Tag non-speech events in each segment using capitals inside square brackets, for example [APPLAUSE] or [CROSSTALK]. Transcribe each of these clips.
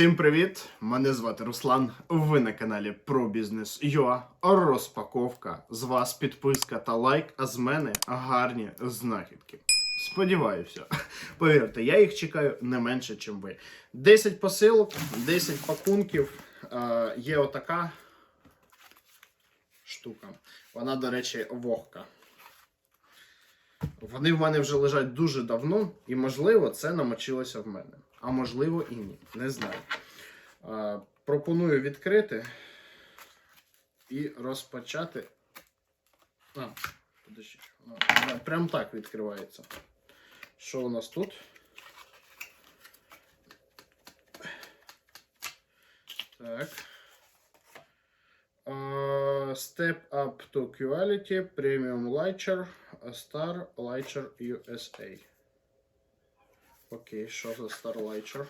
Всім привіт! Мене звати Руслан. Ви на каналі про бізнес ЮА. Розпаковка. З вас підписка та лайк, а з мене гарні знахідки. Сподіваюся, [LAUGHS] повірте, я їх чекаю не менше, ніж ви. 10 посилок, 10 пакунків. Е, є отака штука. Вона, до речі, вогка. Вони в мене вже лежать дуже давно, і, можливо, це намочилося в мене. А можливо і ні. Не знаю. Пропоную відкрити і розпочати. А, подождіть. Прям так відкривається. Що у нас тут? Так. А, Step Up to Quality Premium Lighter Star Lighter USA. Окей, що за Starlighter?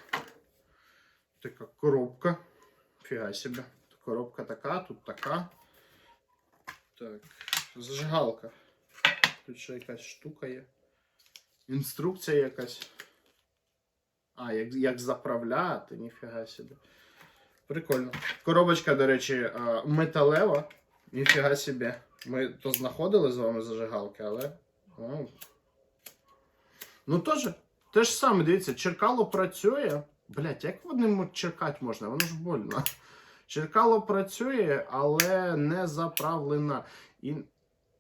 Така коробка. Фіга себе. Коробка така, тут така. Так. Зажигалка. Тут ще якась штука є. Інструкція якась. А, як, як заправляти, ніфіга собі. Прикольно. Коробочка, до речі, металева. Ніфіга собі. Ми то знаходили з вами зажигалки, але. О. Ну теж. Те ж саме, дивіться, черкало працює. Блять, як ним черкати можна? Воно ж больно. Черкало працює, але не заправлена. І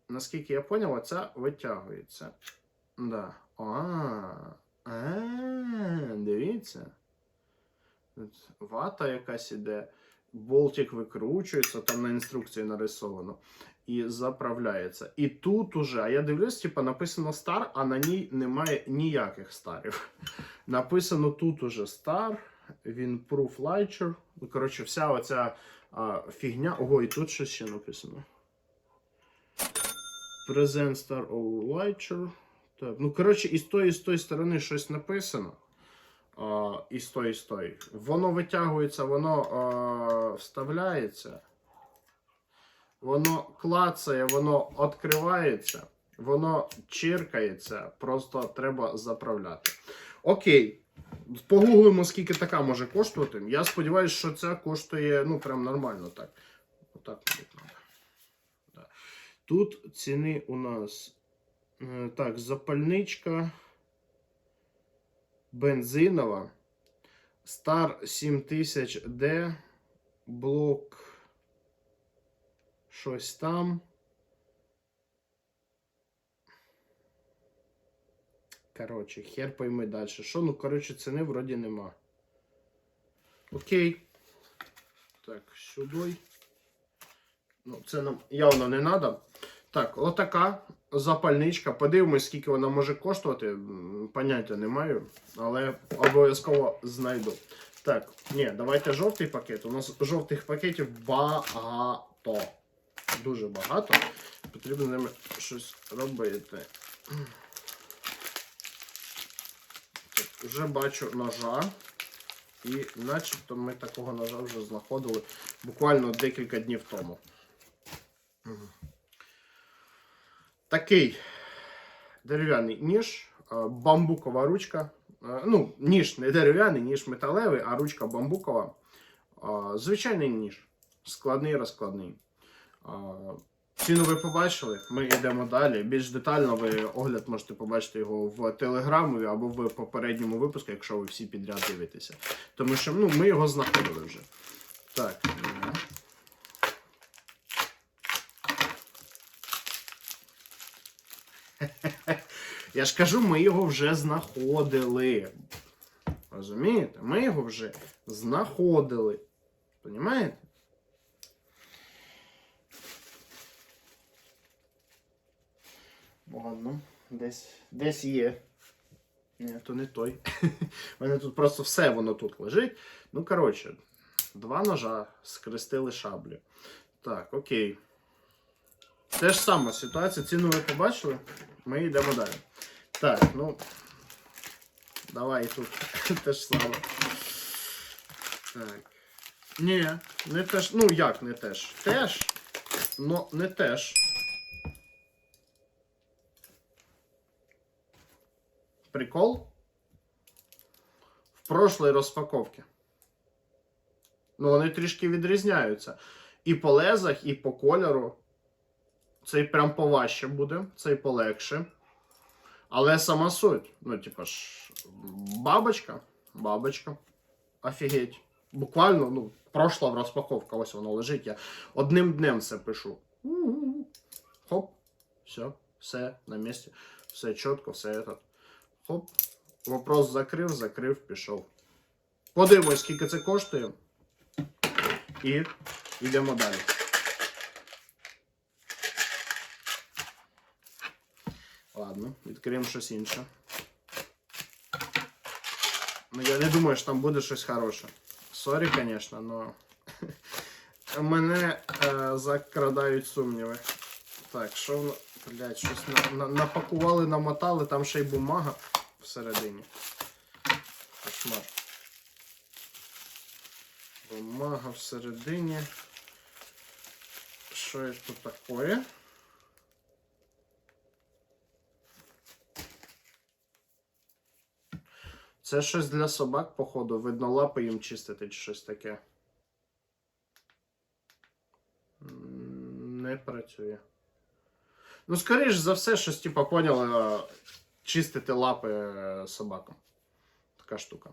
наскільки я зрозумів, оця витягується. Да. А, а, дивіться. Тут вата якась іде, болтик викручується, там на інструкції нарисовано. І заправляється. І тут уже, а я дивлюсь, типа написано Star, а на ній немає ніяких старів. [LAUGHS] Написано тут уже Star, він Proof Lighter. Ну, коротше, вся оця а, фігня. Ого, і тут щось ще написано. Present Star All Lighter. Так, ну коротше, і з тої, і з тої сторони щось написано. А, і з тої, і з тої. Воно витягується, воно а, вставляється. Воно клацає, воно відкривається, воно чиркається, просто треба заправляти. Окей. Погуглимо, скільки така може коштувати. Я сподіваюся, що це коштує ну, прям нормально так. Отак треба. Тут ціни у нас е, так, запальничка бензинова. Star 7000D, блок щось там. Коротше, хер пойми далі. Що, ну, коротше, ціни вроді нема. Окей. Так, сюди. Ну, це нам явно не треба. Так, отака запальничка. Подивимось, скільки вона може коштувати. Поняття не маю, але обов'язково знайду. Так, ні, давайте жовтий пакет. У нас жовтих пакетів багато. Дуже багато. Потрібно ними щось робити. Так, вже бачу ножа. І начебто ми такого ножа вже знаходили буквально декілька днів тому. Такий дерев'яний ніж, е, бамбукова ручка. Е, Ну, ніж не дерев'яний, ніж металевий, а ручка бамбукова. Е, Звичайний ніж. Складний, розкладний. Ціну ви побачили, ми йдемо далі. Більш детально ви огляд можете побачити його в телеграмові або в попередньому випуску, якщо ви всі підряд дивитеся. Тому що ну, ми його знаходили вже. Так. [LAUGHS] Я ж кажу, ми його вже знаходили. Розумієте? Ми його вже знаходили. Понімаєте? Ладно, десь, десь є. Ні, то не той. [LAUGHS] У мене тут просто все воно тут лежить. Ну, коротше, два ножа скрестили шаблі. Так, окей. Те ж сама ситуація. Ціну ви побачили? Ми йдемо далі. Так, ну. Давай тут [LAUGHS] те ж саме. Так. Ні, не теж. Ну як не теж? Теж, но не теж. Прикол? В прошлой розпаковці Ну, вони трішки відрізняються. І по лезах, і по кольору. Цей прям поважче буде, цей полегше. Але сама суть. Ну, типа ж, бабочка, бабочка. Офігеть. Буквально, ну, пройшла в розпаковка, ось воно лежить. Я одним днем все пишу. Хоп, все, все на місці, все чітко, все этот. Хоп. Вопрос закрив, закрив, пішов. Подивимось, скільки це коштує. І йдемо далі. Ладно, відкриємо щось інше. Ну, я не думаю, що там буде щось хороше. Сорі, звісно, но [LAUGHS] мене е, закрадають сумніви. Так, що воно. Блять, щось на, на, напакували, намотали, там ще й бумага всередині. Кошмар. Бумага всередині. Що це таке? Це щось для собак, походу, видно лапи їм чистити чи щось таке. Не працює. Ну, скоріш за все, щось, типа, поняли, чистити лапи е, собакам. Така штука.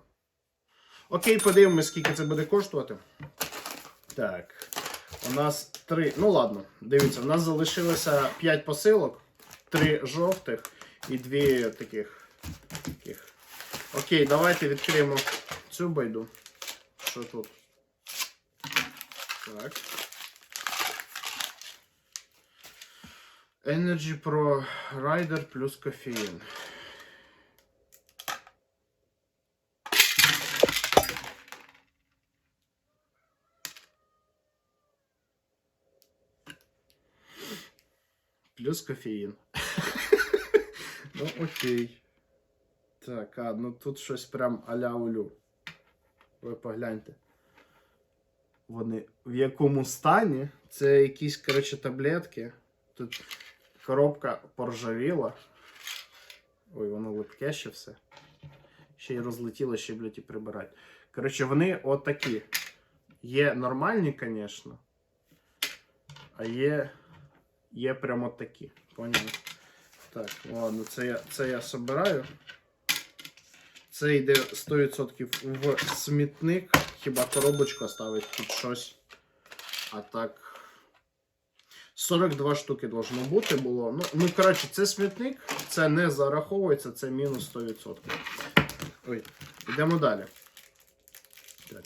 Окей, подивимось, скільки це буде коштувати. Так. У нас три. Ну ладно, дивіться, у нас залишилося 5 посилок, 3 жовтих і 2 таких. таких. Окей, давайте відкриємо цю байду. Що тут? Так. Energy Pro Rider плюс кофеїн. Плюс кофеїн. [LAUGHS] ну, окей. Так, а, ну тут щось прям аля улю. Ви погляньте. Вони в якому стані? Це якісь, коротше, таблетки. Тут коробка поржавіла. Ой, воно липке ще все. Ще й розлетіло, ще, блядь, і прибирати. Коротше, вони отакі. Є нормальні, звісно. А є. Є прямо такі. Поняли? Так, ладно, це я, це я собираю. Це йде 100% в смітник. Хіба коробочку ставить під щось. А так. 42 штуки должно бути було. Ну, ну коротше, це смітник, це не зараховується, це мінус 100%. Ой, йдемо далі. Так.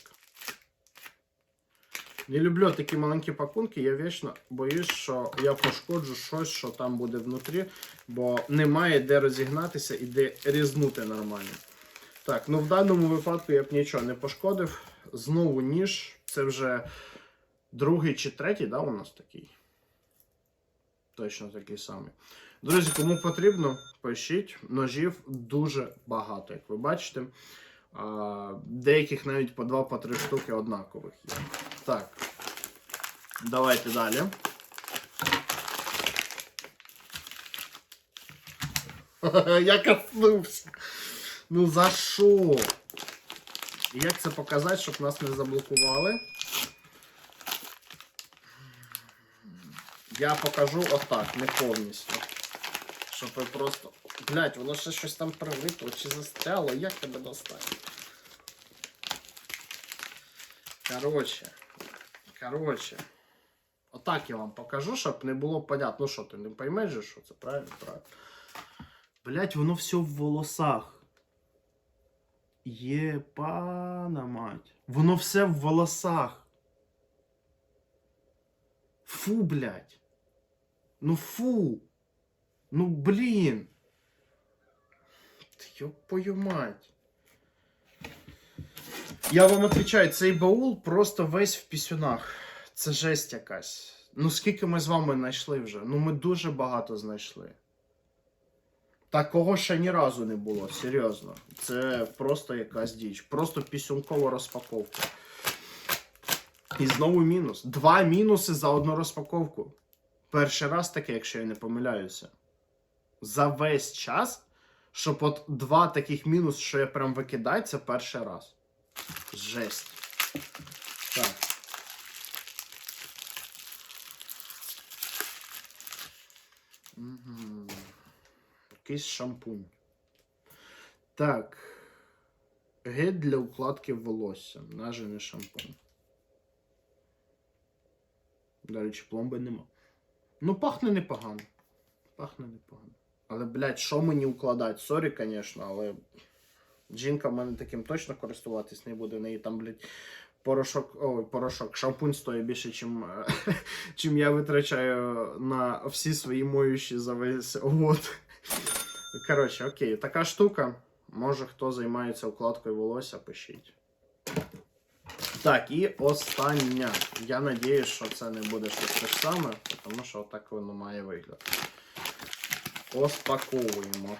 Не люблю такі маленькі пакунки, я вічно боюсь, що я пошкоджу щось, що там буде внутрі, бо немає де розігнатися і де різнути нормально. Так, ну в даному випадку я б нічого не пошкодив. Знову ніж. Це вже другий чи третій, да, у нас такий. Точно такий самий. Друзі, кому потрібно, пишіть. Ножів дуже багато, як ви бачите. Деяких навіть по 2-3 штуки однакових є. Так. Давайте далі. [LAUGHS] Я коснувся. Ну за що? Як це показати, щоб нас не заблокували? Я покажу отак, не повністю. Щоб ви просто. Блять, воно ще щось там прилипло чи застряло, як тебе достати? Короче. Короче. Отак я вам покажу, щоб не було понятно. Ну що, ти не поймеш, що це правильно? Правильно. Блять, воно все в волосах. Єпана мать. Воно все в волосах. Фу, блядь. Ну фу. Ну блін. Йопою мать. Я вам отвечаю, цей баул просто весь в пісюнах. Це жесть якась. Ну скільки ми з вами знайшли вже? Ну ми дуже багато знайшли. Такого ще ні разу не було, серйозно. Це просто якась діч. Просто пісюнкова розпаковка. І знову мінус. Два мінуси за одну розпаковку. Перший раз таке, якщо я не помиляюся. За весь час, щоб от два таких мінус, що я прям викидаю, це перший раз. Жесть. Так. Якийсь шампунь. Так. Гель для укладки волосся. Навіть не шампунь. До речі, пломби нема. Ну, пахне непогано. Пахне непогано. Але, блядь, що мені укладати? Сорі, звісно, але жінка в мене таким точно користуватись не буде. В неї там, блядь, порошок, ой, порошок, шампунь стоїть більше, чим, е, [LAUGHS] чим я витрачаю на всі свої моющі за весь год. Коротше, окей, така штука. Може, хто займається укладкою волосся, пишіть. Так, і остання. Я надіюсь, що це не буде щось те ж саме, тому що так воно має вигляд. Розпаковуємо.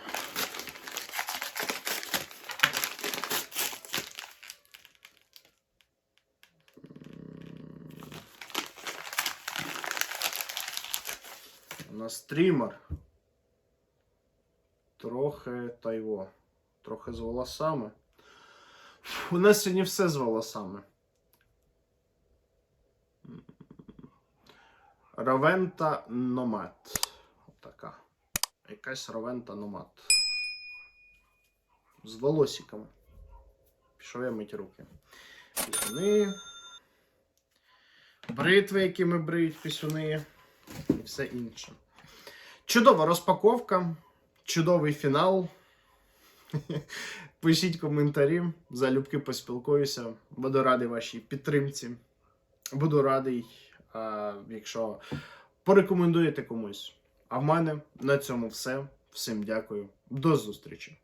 У нас стрімер. Трохи тайво. Трохи з волосами. У нас сьогодні все з волосами. Ровента Номад. Така. Якась Ровента Номад. З волосиками. Пішов я мить руки. Пісюни. Бритви, якими бриють пісюни. І все інше. Чудова розпаковка. Чудовий фінал. [LAUGHS] Пишіть коментарі, залюбки поспілкуюся. Буду радий вашій підтримці. Буду радий, якщо порекомендуєте комусь. А в мене на цьому все. Всім дякую. До зустрічі!